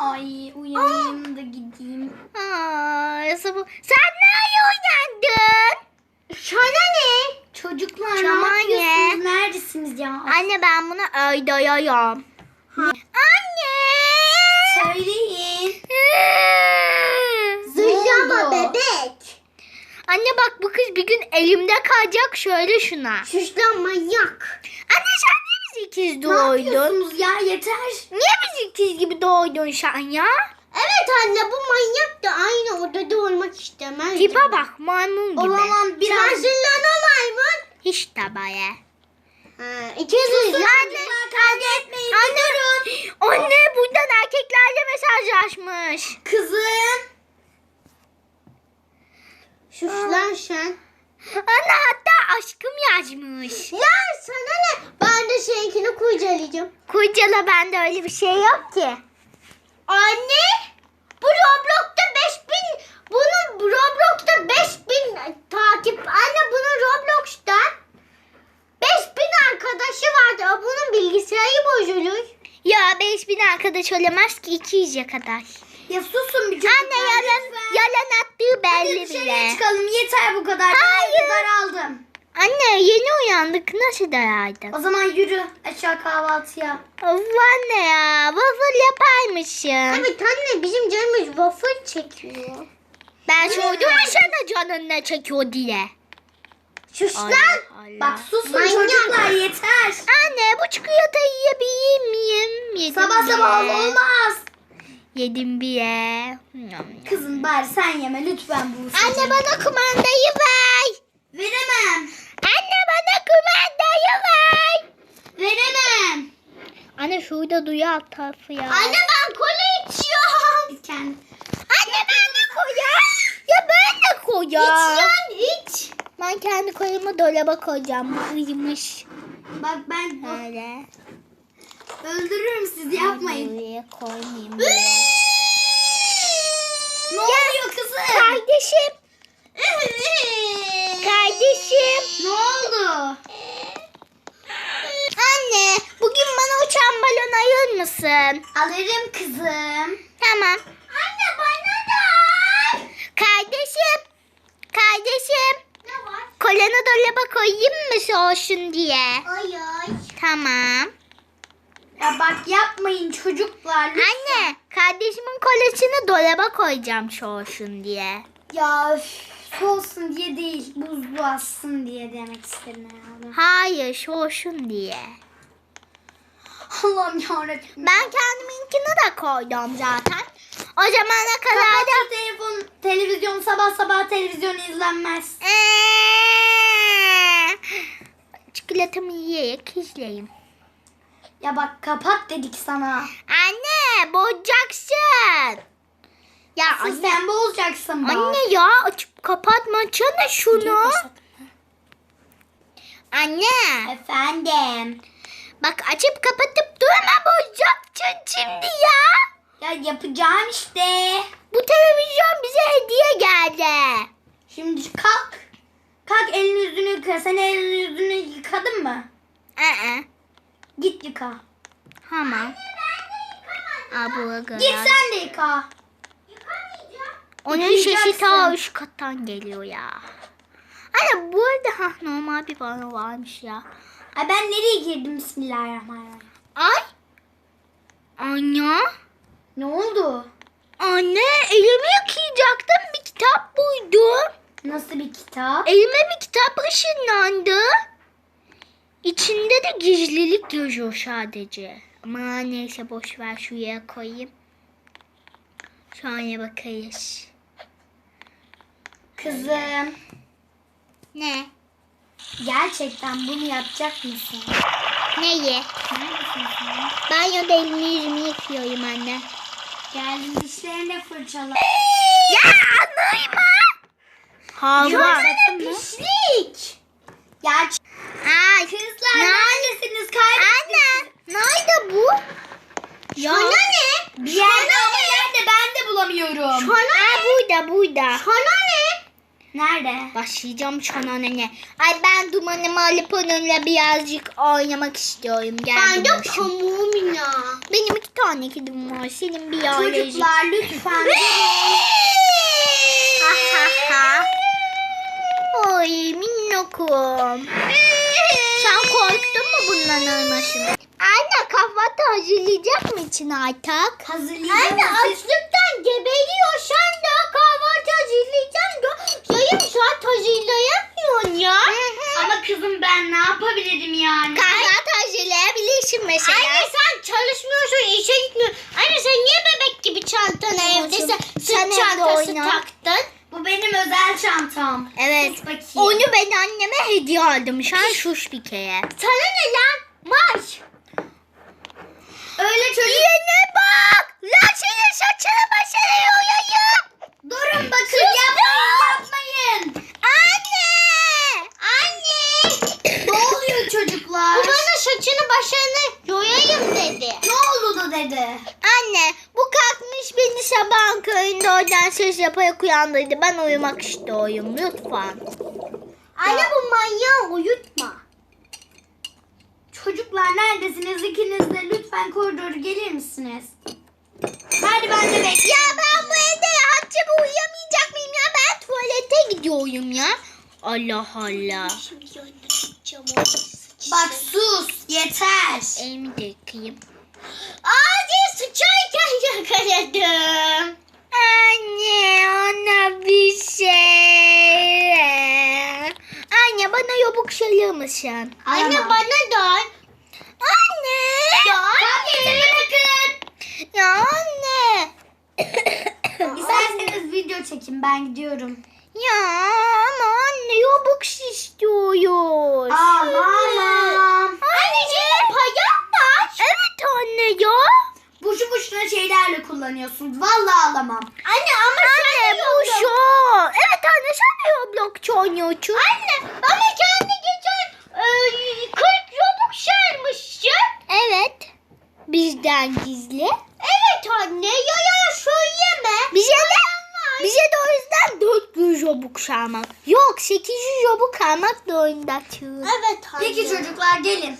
Ay uyanayım da gideyim. Aa, sabah. Sen nereye uyandın? Sana ne? Çocuklar Şaman ne ye. yapıyorsunuz? Neredesiniz ya? Anne ben bunu öydayayım. Anne. Söyleyin. Zırlama oldu? bebek. Anne bak bu kız bir gün elimde kalacak şöyle şuna. Şuşlan manyak. Anne sen biz ikiz Ne doğdun? yapıyorsunuz ya yeter. Niye biz ikiz gibi doğdun sen ya? Evet anne bu manyak da aynı odada olmak istemez. Tipe bak maymun gibi. O zaman biraz... Sen zırlana maymun. Hiç tabaye. Ha, İkiniz Anne, kavga etmeyin. Anne, anne buradan erkeklerle mesajlaşmış. Kızım. Şuşlan sen. Anne hatta aşkım yazmış. Ya sana ne? Ben de seninkini kurcalayacağım. Kucala bende öyle bir şey yok ki. Anne. Bu Roblox'ta 5000 bunun Roblox'ta 5000 takip. Anne bunun Roblox'ta 5000 arkadaşı vardı. Bunun bilgisayarı bozulur. Ya 5000 arkadaş olamaz ki 200'e kadar. Ya susun bir Anne yalan, yalan attığı belli bile. çıkalım. Yeter bu kadar. Hayır. aldım. Anne yeni uyandık nasıl daraldım? O zaman yürü aşağı kahvaltıya. Of anne ya waffle yaparmışım. Evet anne bizim canımız waffle çekiyor. Ben sordum mu sana canın ne çekiyor diye. Sus lan. Allah. Bak susun çocuklar yeter. Anne bu çikolatayı yiyebilir miyim? Yedim Sabah sabah olmaz. Yedim bile. Kızım bari sen yeme lütfen bu. Anne bana kumandayı ver. Veremem. Anne bana kumandayı ver. Veremem. Anne şurada duyu alt tarafı ya. Anne ben kola içiyorum. Kendi. Anne ben de koyayım. Ya ben de koyayım. İç yani iç. Ben kendi koyumu dolaba koyacağım. Bu ıymış. Bak ben Böyle. Öldürürüm sizi yapmayın. Buraya koymayayım. ne oluyor kızım? Kardeşim. Kardeşim. Ne oldu? Anne bugün bana uçan balon ayır mısın? Alırım kızım. Tamam. Anne bana da. Kardeşim. Kardeşim. Ne var? Kolanı dolaba koyayım mı soğusun diye? Ay ay. Tamam. Ya bak yapmayın çocuklar. lütfen. Anne kardeşimin kolasını dolaba koyacağım soğusun diye. Ya üf, soğusun diye değil, buzlu assın diye demek istedim herhalde. Hayır soğusun diye. Allah'ım yarabbim. Ben kendiminkini de koydum zaten. O zamana kadar Kapat da... telefon, televizyon sabah sabah televizyon izlenmez. Eee, Çikolatamı yiyerek izleyeyim. Ya bak kapat dedik sana. Anne bozacaksın. Ya Asıl anne, sen bozacaksın bak. anne ya açıp kapatmasana şunu. Anne Efendim. bak açıp kapatıp durma bozacaksın şimdi ya. Ya yapacağım işte. Bu televizyon bize hediye geldi. Şimdi kalk. Kalk elini yüzünü yıka. Sen elini yüzünü yıkadın mı? Aa, Git yıka. tamam. Abla Git sen de yıka. Onun sesi ta üst kattan geliyor ya. Anne bu arada ha, normal bir bana varmış ya. Ay ben nereye girdim bismillahirrahmanirrahim. Ay. Anne. Ne oldu? Anne elimi yıkayacaktım bir kitap buydum. Nasıl bir kitap? Elime bir kitap ışınlandı. İçinde de gizlilik yazıyor sadece. Ama neyse boş ver şuraya koyayım. Sonra bakarız. Kızım. Ne? Gerçekten bunu yapacak mısın? Neyi? Neredesin sen? Banyoda elimi yüzümü yıkıyorum anne. Geldin dişlerine fırçala. Ya anlayma. Hava. Pislik. Gerçek. Ay. Kızlar Ne? neredesiniz? Anne. Nerede bu? Ya. Ne? Bir yerde ama nerede ben de bulamıyorum. Aa, burada burada. Sana ne? Nerede? Başlayacağım sana ne? Ay ben dumanımı alıp onunla birazcık oynamak istiyorum. Gel Ben de Duman'cığım. pamuğum ya. Benim iki tane kedim var. Senin bir alerjin. Çocuklar lütfen. Ha ha ha. Oy minnokum. Sen korktun mu bundan ölmesin? Anne kahvaltı hazırlayacak mı için artık? Hazırlayacağım. Anne açlıktan geberiyor. Sen daha kahvaltı hazırlayacağım yarım saat hazırlayamıyorsun ya. Ama kızım ben ne yapabilirim yani? Kahvaltı hazırlayabilirsin mesela. Anne sen çalışmıyorsun, işe gitmiyorsun. Anne sen niye bebek gibi çantanı evde sen, Sen sırt çantası taktın? Bu benim özel çantam. Evet. Tut bakayım. Onu ben anneme hediye aldım. Sen sus bir kere. Sana ne lan? Marş. Öyle çocuk. Yine bak. Lan senin saçını başına yoyayım. Durun bakın Sus yapmayın ya. yapmayın. Anne. Anne. ne oluyor çocuklar? Bu bana saçını başını yoyayım dedi. Ne oldu da dedi? Anne kalkmış beni sabahın köyünde oradan ses yaparak uyandırdı. Ben uyumak istiyorum lütfen. Anne bu manyağı uyutma. Çocuklar neredesiniz ikiniz de lütfen koridora gelir misiniz? Hadi ben de bekliyorum. Ya ben bu evde rahatça bir uyuyamayacak mıyım ya? Ben tuvalete gidiyorum ya. Allah Allah. Bak sus yeter. Elimi de yıkayayım. Ağzı sıçarken yakaladım. Anne ona bir şey. Anne bana yobuk söyler misin? Anne, bana da. Anne. Ya Tabletimi bırakın. Ya anne. İsterseniz video çekin ben gidiyorum. Ya ama anne yobuk istiyoruz. Ağlamam. Anne var. Evet anne ya. Boşu boşuna şeylerle kullanıyorsunuz. Vallahi ağlamam. Anne ama sen de bu şu. Evet anne sen de Roblox oynuyorsun. Anne ama kendi geçen e, 40 Robux şermişsin. Evet. Bizden gizli. Evet anne yalan söyleme. Bize de bize de o yüzden 400 Robux almak. Yok 800 Robux almak da oyunda çığır. Evet anne. Peki çocuklar gelin.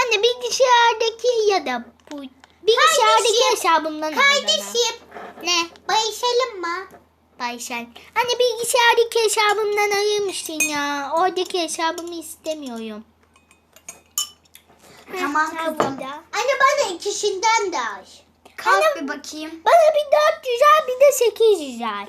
Anne bilgisayardaki ya da bu bilgisayardaki hesabımdan Kardeşim. Ne? Bayışalım mı? Bayışalım. Anne bilgisayardaki hesabımdan ayır mısın ya? Oradaki hesabımı istemiyorum. Tamam kızım. Anne bana ikisinden de al. Kalk bir bakayım. Bana bir 400 al bir de 800 al.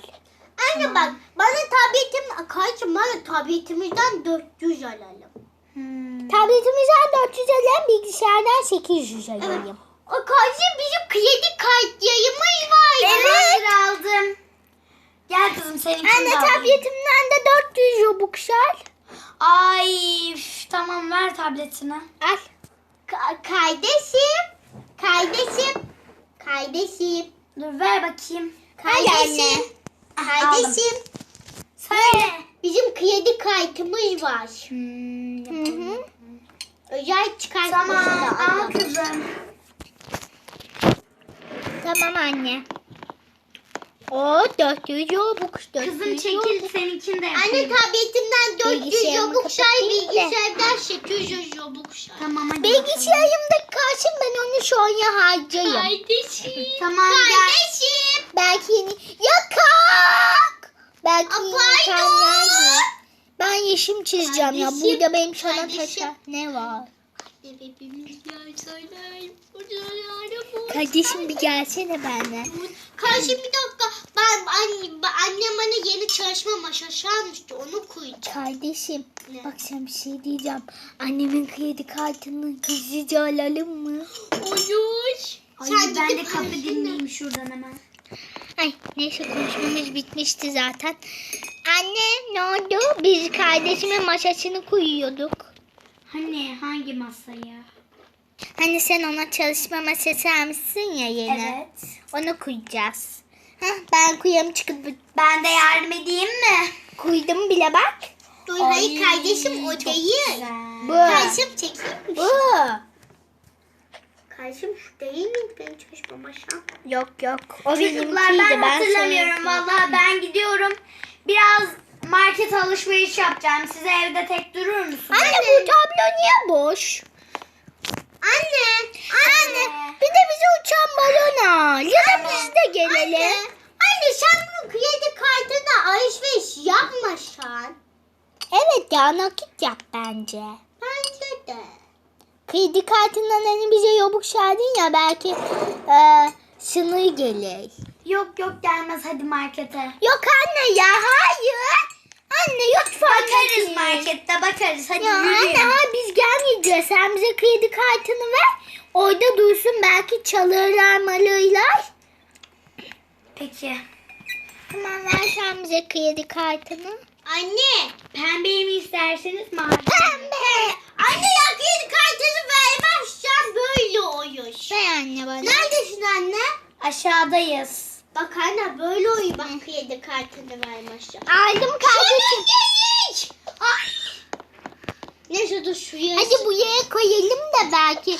Anne bak bana tabletim kardeşim bana tabletimizden 400 alalım. Hmm. Tabletimizden 400 alayım bilgisayardan 800 alayım. O kardeşim bizim kredi kartlarımız var. Evet. aldım. Gel kızım seninkini Anne tabletimden de 400 Robux al. Ay üf, tamam ver tabletini. Al. Ka- kardeşim. Kardeşim. Kardeşim. Dur ver bakayım. Kardeşim. Kardeşim. Söyle. Bizim kredi kartımız var. Hmm, Hı hı. Özel çıkartması Tamam al kızım. Tamam anne. O 400 Robux. 400 Kızım çekil Robux. seninkini de Anne yapayım. tabletimden 400 Bilgisayarımı Robux ay, kapatayım da. bilgisayardan 800 Robux ay. Tamam hadi. Bilgisayarımda kalsın ben onu şu anya harcayayım. Kardeşim. Tamam gel. Kardeşim. Belki yeni... Ya kalk! Belki yeni Pardon. Ben yeşim çizeceğim ya. Kardeşim, Burada benim sana kardeşim. taşa. Ne var? Kardeşim bir gelsene benimle. Kardeşim bir dakika. Ben, anne, ben- annem bana yeni çalışma masası almıştı. Onu koyacağım. Kardeşim Ne? bak sen bir şey diyeceğim. Annemin kredi kartını gizlice alalım mı? Olur. Ay, Sen ben de gidip kapı dinleyeyim şuradan hemen. Ay neyse konuşmamız bitmişti zaten. Anne ne oldu? Biz kardeşimin masasını koyuyorduk. Hani hangi masaya? Hani sen ona çalışma masası almışsın ya yeni. Evet. Onu koyacağız. Heh, ben kuyam çıkıp Ben de yardım edeyim mi? koydum bile bak. Dur Ay, hayır kardeşim o değil. Bu. Kardeşim çekeyim. Bu. Kardeşim şu değil mi benim çalışma masam? Yok yok. O Çocuklar benimkiydi. ben hatırlamıyorum vallahi ben gidiyorum. Biraz market alışveriş yapacağım. Siz evde tek durur musunuz? Anne bu tablo niye boş? Anne, anne. Bir de bize uçan balon al. Ya da biz de gelelim. Anne, anne sen bu kredi kartına alışveriş yapma şu an. Evet ya nakit yap bence. Bence de. Kredi kartından hani bize yobuk şerdin ya belki e, sınır gelir. Yok yok gelmez hadi markete. Yok anne ya hayır. Anne lütfen. Bakarız git. markette bakarız hadi Ya yürüyün. anne ha, biz gelmeyeceğiz. Sen bize kredi kartını ver. Orada dursun belki çalırlar malırlar. Peki. Tamam ver sen bize kredi kartını. Anne. Pembeyi mi isterseniz mavi. Pembe. Anne ya kredi kartını vermezsen böyle olur. Ver anne bana. Neredesin anne? Aşağıdayız. Bak anne böyle oluyor bak kredi kartını vermezsen. Aldım kardeşim. Geç. Ay. Neyse dur şuraya. Hadi bu yere koyalım da belki.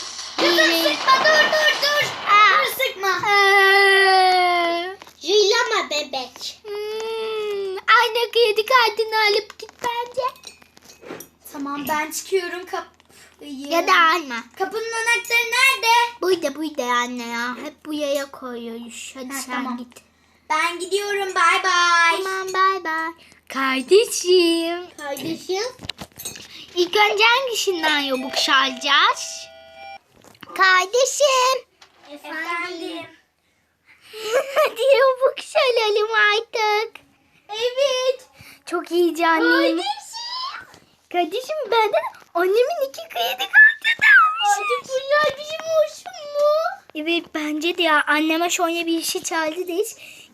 Yere- Sıkma dur dur dur. Aa. Dur sıkma. Ee, Zıylama bebek. hmm, anne kredi kartını alıp git bence. Tamam ben çıkıyorum Ya da alma. Kapının anahtarı nerede? Burada burada anne ya. Hep bu yere koyuyoruz. Hadi Ha, sen tamam. git. Ben gidiyorum bay bay. Tamam bay bay. Kardeşim. Kardeşim. İlk önce hangisinden yobuk çalacağız? Kardeşim. Efendim. Hadi yobuk çalalım artık. Evet. Çok heyecanlıyım. Kardeşim. Kardeşim ben de annemin iki kredi kartı almışım. Artık bunlar bizim olsun mu? Evet bence de ya. Anneme şöyle bir şey çaldı da hiç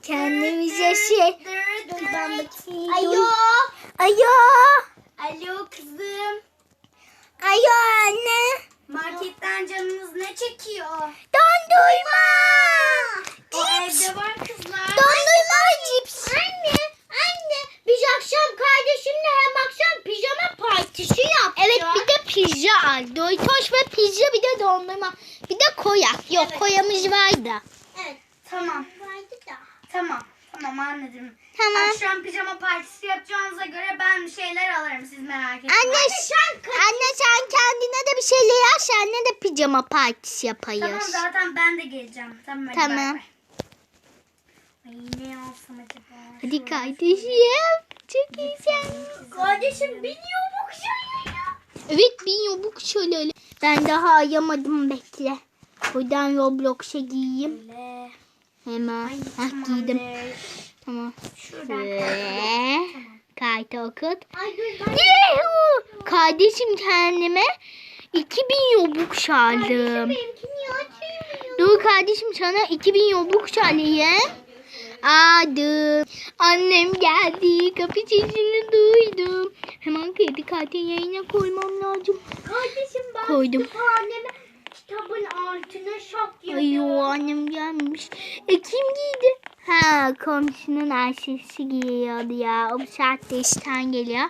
kendimize şey. Dur ben bakayım. Ayo. Ayo. Alo kızım. Ayo anne. Marketten canınız ne çekiyor? Dondurma. O evde var kızlar. Dondurma cips. Anne. Anne. Biz akşam kardeşimle hem akşam partisi yaptık. Evet bir de pizza al. Doytoş ve pizza bir de dondurma. Bir de koya. Yok Evet. koyamız vardı. Evet. Tamam. Vardı da. Tamam. Tamam anladım. Tamam. Akşam pijama partisi yapacağınıza göre ben bir şeyler alırım siz merak etmeyin. Anne, anne sen kendine de bir şeyler al. Seninle de pijama partisi yapayız. Tamam zaten ben de geleceğim. Tamam hadi Tamam. bay bay. Ay ne alsam acaba? Hadi kardeşim. Çok heyecanlı. Kardeşim biniyor Evet bin yobuk şöyle. Ben daha ayamadım bekle. Buradan Roblox'a giyeyim. Böyle. Hemen. Ay Hah giydim. tamamdır. Tamam. Şuradan kalkalım. kartı okut. Yuhu! Kardeşim kendime 2000 yobuk çaldım. Benimkini açayım. Dur kardeşim sana 2000 yobuk çalayım. Adım. Annem geldi. Kapı sesini duydum. Hemen kredi kartı yayına koymam lazım. Kardeşim ben Koydum. kütüphaneme kitabın altına şap Ayo annem gelmiş. E kim giydi? Ha komşunun Ayşe'si giyiyordu ya. O bu saatte işten geliyor.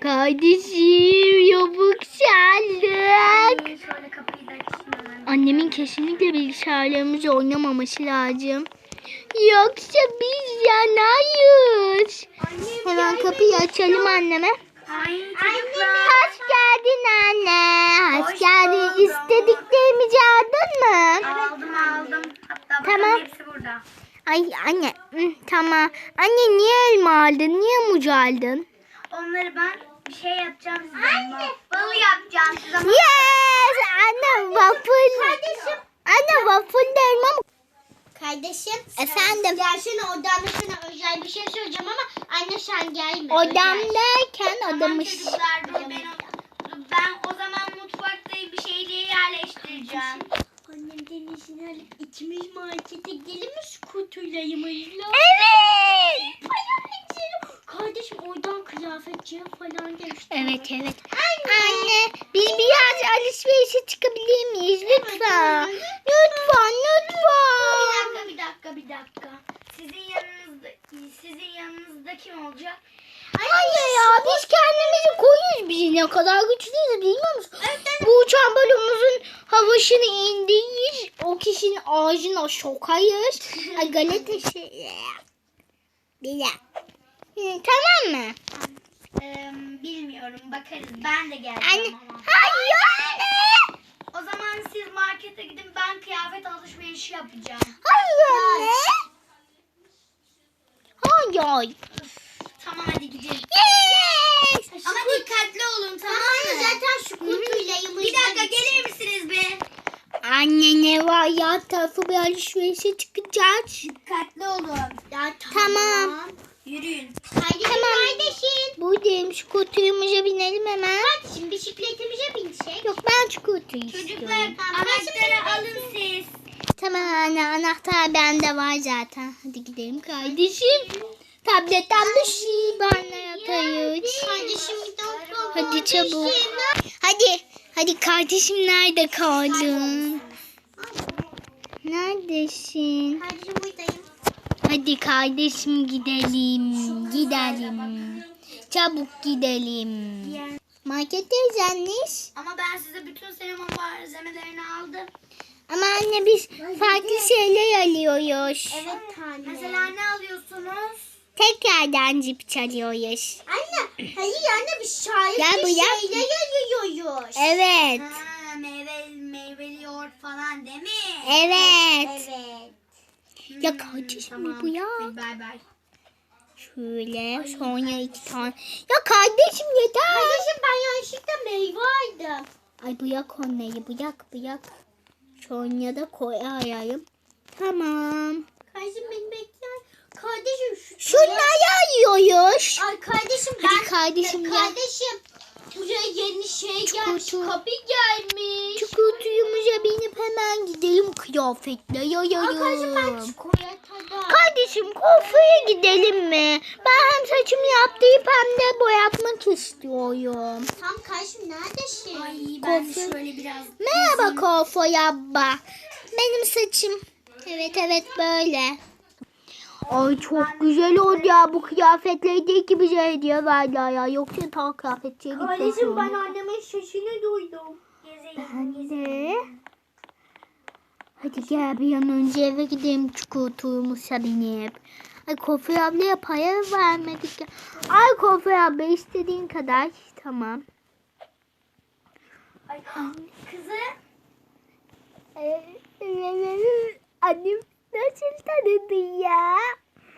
Kardeşim yobuk çaldık. Ay. Annemin kesinlikle bilgisayarlarımızı oynamaması lazım. Yoksa biz yanayız. Hemen kapıyı açalım anneme. Çocuklar. Hoş geldin anne. Hoş Hoş geldin. bulduk. İstediklerimizi aldın mı? Aldım aldım. Hatta Tamam. hepsi burada. Ay anne tamam. Anne niye elma aldın? Niye muz aldın? Onları ben bir şey yapacağım size. Anne. Balı yapacağım size. Yes! Anne waffle. Kardeşim. Anne waffle elma mı? Kardeşim. Efendim? Gelsene odamda sana özel bir şey söyleyeceğim ama anne sen gelme. Odam Özel. derken Tamam odamı... çocuklar dur ben, o- ben o zaman mutfakta bir şeyleri yerleştireceğim. Annem denizini alıp ikimiz markete gelir mi kutuyla yumurla? Evet. Kardeşim oradan kıyafetçiye falan demiştim. Evet evet. Anne. biz biraz alışverişe çıkabilir miyiz lütfen? Lütfen lütfen. Bir dakika bir dakika bir dakika. Sizin yanınızda sizin yanınızda kim olacak? Hayır ya biz kendimizi koyuyoruz. Biz ne kadar güçlüyüz bilmiyor musun? Bu uçan balonumuzun havasını indirir. O kişinin ağzına sokayız. Ay galeta şey. Bir Hı, Tamam mı? Ee, bilmiyorum bakarız. Ben de geleceğim Anne. ama. Hayır anne. O zaman siz markete gidin ben kıyafet alışverişi yapacağım. Hayır anne. Hayır. Tamam hadi gidelim. Yes. Ama dikkatli olun tamam Ama mı? zaten şu kutuyla yumurta. Bir dakika gelir misiniz be? Anne ne var ya tarafı bir alışverişe çıkacağız. Dikkatli olun. Ya Tamam. Yürüyün. Kardeşim Tamam. kardeşim. Buradayım şu kutuyumuza binelim hemen. Şimdi bisikletimize binsek. Yok ben şu kutuyu Çocuklar istiyorum. anahtarı alın siz. Tamam anne anahtar bende var zaten. Hadi gidelim kardeşim. Tabletten bir şey bana atayız. Kardeşim bir dakika. Hadi çabuk. kardeşim. Hadi. Hadi kardeşim nerede kaldın? Neredesin? Kardeşim. Hadi kardeşim gidelim. Gidelim. Çabuk gidelim. Marketteyiz anneş. Ama ben size bütün sinema malzemelerini aldım. Ama anne biz farklı şeyler alıyoruz. Evet anne. Mesela ne alıyorsunuz? Tekrardan cip çalıyoruz. Anne hayır anne biz şahit Gel bir buraya. şeyle. Evet. Ha, meyve, meyveli yoğurt falan değil mi? Evet. Evet. Ya kardeşim bu ya. Bay bay. Şöyle sonra iki tane. Ya kardeşim yeter. Kardeşim ben yanlışlıkla meyve aldım. Ay bıyak onları bıyak bıyak. Sonra da koyayım. Tamam. Kardeşim beni bekler. Kardeşim şu Şunları yiyoruz. Ay kardeşim ben. Hadi kardeşim gel. Kardeşim buraya yeni şey gelmiş. Çikolata. Kapı gelmiş. Çikolatayımıza binip hemen gidelim kıyafetle Ay kardeşim ben yayalım. çikolatada. Kardeşim kuaföre gidelim mi? Ben hem saçımı yaptırıp hem de boyatmak istiyorum. Tam kardeşim neredesin? Ay ben de Kuaför. şöyle biraz... Merhaba kuaför abla. Benim saçım. Evet evet böyle. Ay çok güzel oldu ya bu kıyafetleri değil ki bize hediye verdiler ya. Yoksa ta kıyafetçiye gitmek Kardeşim ben annemin sesini duydum. Ben de. Hadi gel bir an önce eve gidelim çikolatamıza binip. Ay kuaför ablaya para vermedik ya. Ay kuaför abla istediğin kadar. Tamam. Ay, kızım. Annem nasıl tanıdı ya?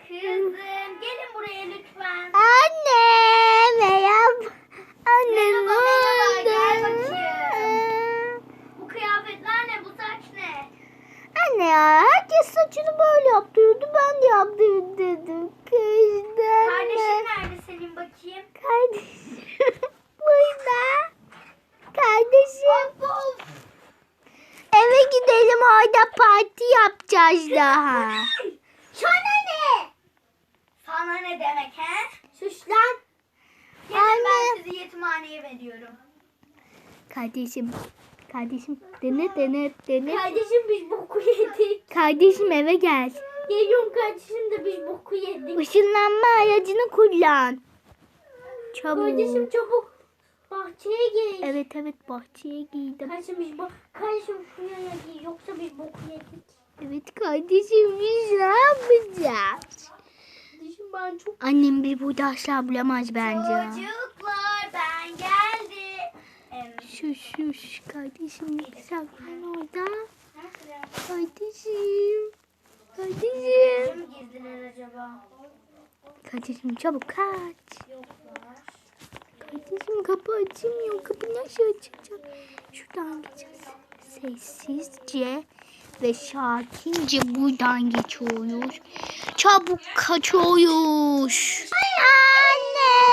Kızım gelin buraya lütfen. Anne merhaba. Anne Merhaba, merhaba, gel ne oldu? bakayım. Bu kıyafetler ne? Bu saç ne? Anne ya herkes saçını böyle yaptırıyordu. Ben de yaptırdım. Kızdım. Kardeşin nerede senin bakayım? Kardeşim. Burada. Kardeşim. Eve gidelim orada parti yapacağız daha. Sana ne? Sana ne demek he? Sus lan. Gelin Anne. ben sizi yetimhaneye veriyorum. Kardeşim. Kardeşim dene dene dene. Kardeşim biz boku yedik. Kardeşim eve gel. Geliyorum kardeşim de biz boku yedik. Işınlanma aracını kullan. Çabuk. Kardeşim çabuk bahçeye gel. Evet evet bahçeye giydim. Kardeşim biz bu kardeşim şuraya giy yoksa biz boku yedik. Evet kardeşim biz ne yapacağız? Kardeşim ben çok Annem bir burada asla bulamaz bence. Çocuklar ben geldim. Em, Şuş şuş kardeşim saklan orada. Kardeşim. Kardeşim. Kardeşim çabuk kaç. Yoklar. Kardeşim kapı açılmıyor. Kapı nasıl açacak? Şuradan geçeceğiz. Sessizce ve sakince buradan geçiyoruz. Çabuk kaçıyoruz. Anne